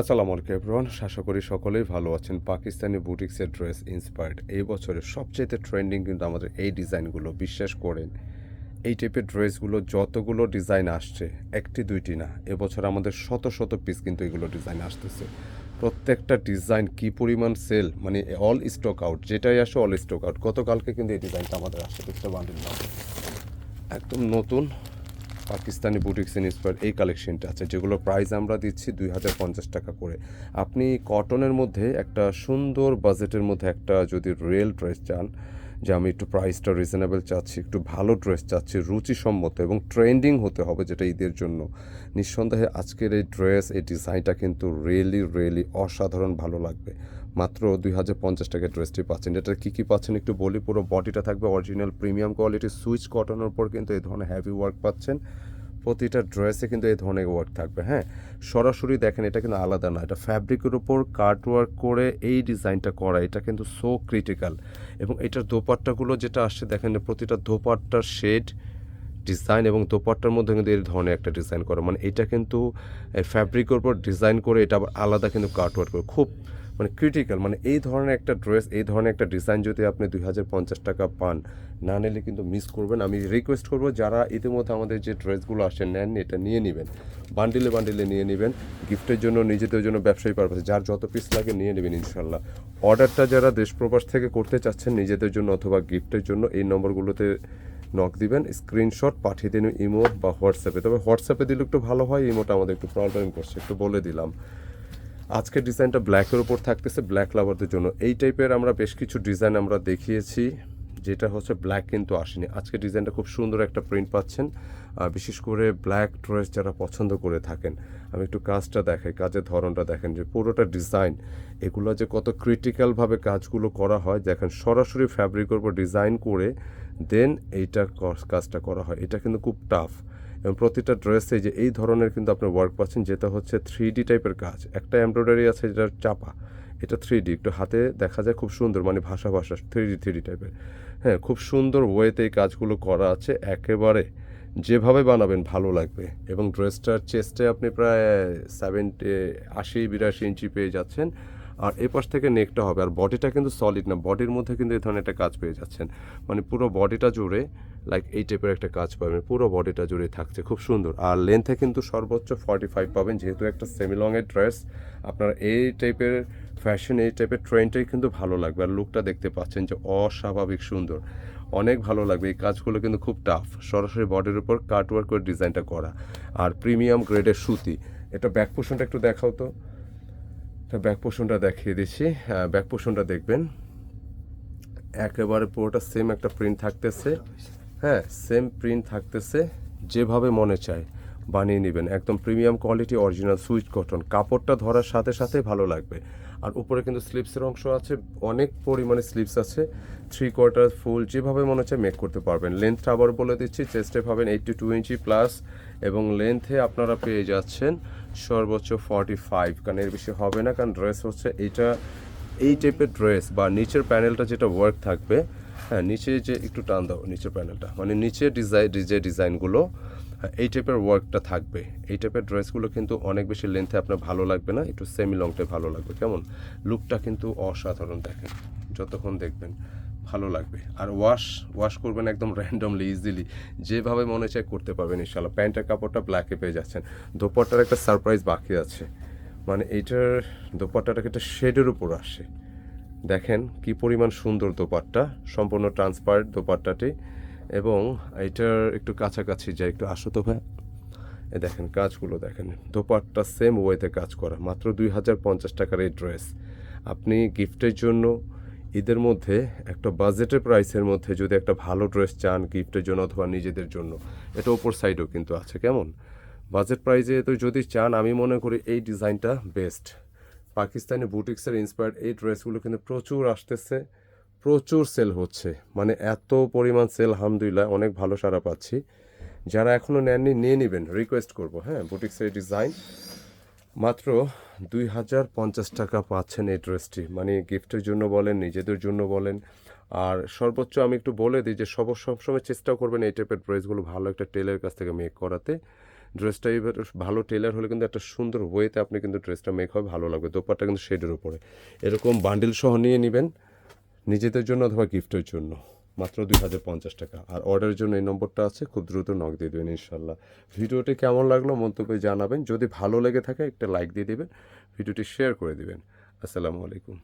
আসসালামু আলাইকুম, এভরিওয়ান। আশা করি সকলেই ভালো আছেন। পাকিস্তানি বুটিক্সের ড্রেস ইন্সপায়ার্ড। এই বছরের সবচেয়ে ট্রেন্ডিং কিন্তু আমাদের এই ডিজাইনগুলো, বিশ্বাস করেন। এই টাইপের ড্রেসগুলো যতগুলো ডিজাইন আসছে, একটি, দুইটি না, এবছর আমাদের শত শত পিস কিন্তু এগুলো ডিজাইন আসতেছে। প্রত্যেকটা ডিজাইন কি পরিমাণ সেল মানে অল স্টক আউট যেটাই আসে অল স্টক আউট গতকালকে কিন্তু এই ডিজাইনটা আমাদের আসছে বান্ডিল একদম নতুন পাকিস্তানি বুটিক্স ইন্সপায়ার এই কালেকশনটা আছে যেগুলো প্রাইস আমরা দিচ্ছি দুই হাজার পঞ্চাশ টাকা করে। আপনি কটনের মধ্যে একটা সুন্দর বাজেটের মধ্যে একটা যদি রিয়েল ড্রেস চান, যে আমি একটু প্রাইসটা রিজনেবল চাচ্ছি, একটু ভালো ড্রেস চাচ্ছি, রুচিসম্মত এবং ট্রেন্ডিং হতে হবে যেটা ঈদের জন্য, নিঃসন্দেহে আজকের এই ড্রেস এই ডিজাইনটা কিন্তু রিয়েলি রিয়েলি অসাধারণ ভালো লাগবে। মাত্র দুই হাজার পঞ্চাশ টাকার ড্রেসটি পাচ্ছেন। এটা কী কী পাচ্ছেন একটু বলি? পুরো বডিটা থাকবে অরিজিনাল প্রিমিয়াম কোয়ালিটির সুইচ কটনের উপর কিন্তু এই ধরনের হ্যাভি ওয়ার্ক পাচ্ছেন। প্রতিটা ড্রেসে কিন্তু এই ধরনের ওয়ার্ক থাকবে হ্যাঁ? সরাসরি দেখেন, এটা কিন্তু আলাদা না, এটা ফ্যাব্রিকের উপর কাট ওয়ার্ক করে এই ডিজাইনটা করা, এটা কিন্তু সো ক্রিটিক্যাল এবং এটার দোপাট্টাগুলো যেটা আসছে, দেখেন, প্রতিটা দোপাট্টার শেড ডিজাইন এবং দোপাট্টার মধ্যে কিন্তু এই ধরনের একটা ডিজাইন করা। মানে এটা কিন্তু ফ্যাব্রিকের উপর ডিজাইন করে এটা আবার আলাদা কিন্তু কাট ওয়ার্ক করে। খুব মানে ক্রিটিক্যাল মানে এই ধরনের একটা ড্রেস এই ধরনের একটা ডিজাইন যদি আপনি দুই হাজার পঞ্চাশ টাকা পান, না নিলে কিন্তু মিস করবেন। আমি রিকোয়েস্ট করব যারা ইতিমধ্যে আমাদের যে ড্রেসগুলো আসে নেন এটা নিয়ে নেবেন। বান্ডিলে বান্ডিলে নিয়ে নেবেন। গিফটের জন্য, নিজেদের জন্য ব্যবসায়ী পারপাসে যার যত পিস লাগে নিয়ে নেবেন ইনশাল্লাহ অর্ডারটা যারা দেশ প্রবাস থেকে করতে চাচ্ছেন নিজেদের জন্য অথবা গিফটের জন্য, এই নম্বরগুলোতে নক দিবেন স্ক্রিনশট পাঠিয়ে দিন ইমো বা হোয়াটসঅ্যাপে। তবে হোয়াটসঅ্যাপে দিলে একটু ভালো হয়, ইমোটা আমাদের একটু প্রবলেম করছে, একটু বলে দিলাম। আজকের ডিজাইনটা ব্ল্যাকের উপর থাকতেছে ব্ল্যাক লাভারদের জন্য। এই টাইপের আমরা বেশ কিছু ডিজাইন আমরা দেখিয়েছি। যেটা হচ্ছে ব্ল্যাক কিন্তু আসেনি। আজকে ডিজাইনটা খুব সুন্দর একটা প্রিন্ট পাচ্ছেন। বিশেষ করে ব্ল্যাক ড্রেস যারা পছন্দ করে থাকেন, আমি একটু কাজটা দেখাই, কাজের ধরনটা দেখেন যে পুরোটা ডিজাইন এগুলো যে কত ক্রিটিক্যালভাবে কাজগুলো করা হয়, দেখেন সরাসরি ফ্যাব্রিকের উপর ডিজাইন করে দেন এইটা কাজটা করা হয়। এটা কিন্তু খুব টাফ এবং প্রতিটা ড্রেসে যে এই ধরনের কিন্তু আপনি ওয়ার্ক পাচ্ছেন, যেটা হচ্ছে থ্রি ডি টাইপের কাজ। একটা এমব্রয়ডারি আছে যেটা চাপা। এটা থ্রি ডি একটু হাতে দেখা যায় খুব সুন্দর মানে ভাষা ভাষা থ্রি ডি থ্রি টাইপের হ্যাঁ খুব সুন্দর ওয়েতে এই কাজগুলো করা আছে, একেবারে যেভাবে বানাবেন ভালো লাগবে। এবং ড্রেসটার চেস্টে আপনি প্রায় সেভেন্টি আশি, বিরাশি ইঞ্চি পেয়ে যাচ্ছেন। আর এই পাশ থেকে নেকটা হবে। আর বডিটা কিন্তু সলিড না বডির মধ্যে কিন্তু এই ধরনের একটা কাজ পেয়ে যাচ্ছেন। মানে পুরো বডিটা জুড়ে লাইক এই টাইপের একটা কাজ পাবেন। পুরো বডিটা জুড়ে থাকছে। খুব সুন্দর। আর লেন্থে কিন্তু সর্বোচ্চ ফর্টি ফাইভ পাবেন। যেহেতু একটা সেমিলংয়ের ড্রেস আপনার এই টাইপের ফ্যাশন এই টাইপের ট্রেন্ডটাই কিন্তু ভালো লাগবে। আর লুকটা দেখতে পাচ্ছেন যে অস্বাভাবিক সুন্দর। অনেক ভালো লাগবে। এই কাজগুলো কিন্তু খুব টাফ সরাসরি বডির উপর কাটওয়ার্ক করে ডিজাইনটা করা। আর প্রিমিয়াম গ্রেডের সুতি। এটা ব্যাক পোর্শনটা একটু দেখাও তো। ব্যাক পোর্শনটা দেখিয়ে দিচ্ছি। ব্যাক পোর্শনটা দেখবেন। একেবারে পুরোটা সেম একটা প্রিন্ট থাকতেছে। হ্যাঁ সেম প্রিন্ট থাকতেছে যেভাবে মনে চায়। বানিয়ে নেবেন। একদম premium quality original Swiss cotton কাপড়টা ধরার সাথে সাথে ভালো লাগবে। আর উপরে কিন্তু স্লিপসের অংশ আছে। অনেক পরিমাণে স্লিপস আছে। থ্রি কোয়ার্টার ফুল যেভাবে মনে হচ্ছে মেক করতে পারবেন। লেন্থটা আবার বলে দিচ্ছি চেস্টে পাবেন এইটটি টু ইঞ্চি প্লাস এবং লেন্থে আপনারা পেয়ে যাচ্ছেন সর্বোচ্চ ফর্টি ফাইভ কারণ এর বেশি হবে না, কারণ ড্রেস হচ্ছে এইটা এই টাইপের ড্রেস বা নিচের প্যানেলটা যেটা ওয়ার্ক থাকবে হ্যাঁ নিচে যে একটু টান দাও নিচের প্যানেলটা মানে নিচে ডিজাইন যে ডিজাইনগুলো হ্যাঁ, এই টাইপের ওয়ার্কটা থাকবে। এই টাইপের ড্রেসগুলো কিন্তু অনেক বেশি লেন্থে আপনার ভালো লাগবে না একটু সেমি লংটাই ভালো লাগবে। কেমন? লুকটা কিন্তু অসাধারণ দেখেন যতক্ষণ দেখবেন ভালো লাগবে। আর ওয়াশ ওয়াশ করবেন একদম র্যান্ডমলি ইজিলি যেভাবে মনে চায় করতে পারবেন ইনশাল্লাহ প্যান্টের কাপড়টা ব্ল্যাকে পেয়ে যাচ্ছেন। দোপাট্টার একটা সারপ্রাইজ বাকি আছে। মানে এইটার দোপাট্টাটাকে একটা শেডের উপর আসে। দেখেন কি পরিমাণ সুন্দর দোপাট্টা, সম্পূর্ণ ট্রান্সপারেন্ট দোপাট্টাটি এবং এটার একটু কাছাকাছি যায়, একটু আসো তো ভাই। এ দেখেন কাজগুলো দেখেন, দোপাট্টা সেম ওয়েতে কাজ করা, মাত্র দুই হাজার পঞ্চাশ টাকার এই ড্রেস। আপনি গিফটের জন্য ঈদের মধ্যে একটা বাজেটের প্রাইসের মধ্যে যদি একটা ভালো ড্রেস চান গিফটের জন্য অথবা নিজেদের জন্য, এটা ওপর সাইডও কিন্তু আছে, কেমন? বাজেট প্রাইসে তো যদি চান, আমি মনে করি এই ডিজাইনটা বেস্ট। পাকিস্তানি বুটিক্সের ইন্সপায়ার্ড এই ড্রেসগুলো কিন্তু প্রচুর আসতেছে, প্রচুর সেল হচ্ছে। মানে এত পরিমাণ সেল আলহামদুলিল্লাহ, অনেক ভালো সারা পাচ্ছি। যারা এখনও নেননি, নিয়ে নেবেন রিকোয়েস্ট করব হ্যাঁ বুটিক্সের এই ডিজাইন মাত্র দুই হাজার পঞ্চাশ টাকা পাচ্ছেন এই ড্রেসটি। মানে গিফটের জন্য বলেন, নিজেদের জন্য বলেন। আর সর্বোচ্চ আমি একটু বলে দিই যে সব, সবসময় চেষ্টা করবেন এই টাইপের ড্রেসগুলো ভালো একটা টেলের কাছ থেকে মেক করাতে। ড্রেসটা এবার ভালো টেলার হলে কিন্তু একটা সুন্দর ওয়েতে আপনি কিন্তু ড্রেসটা মেক হবে ভালো লাগবে। দোপারটা কিন্তু শেডের উপরে। এরকম বান্ডিল সহ নিয়ে নেবেন, নিজেদের জন্য অথবা গিফটের জন্য। মাত্র দুই হাজার পঞ্চাশ টাকা। আর অর্ডারের জন্য এই নম্বরটা আছে, খুব দ্রুত নক দিয়ে দেবেন ইনশাল্লাহ ভিডিওটি কেমন লাগল মন্তব্যে জানাবেন। যদি ভালো লেগে থাকে, একটা লাইক দিয়ে দেবেন। ভিডিওটি শেয়ার করে দেবেন। আসসালামু আলাইকুম।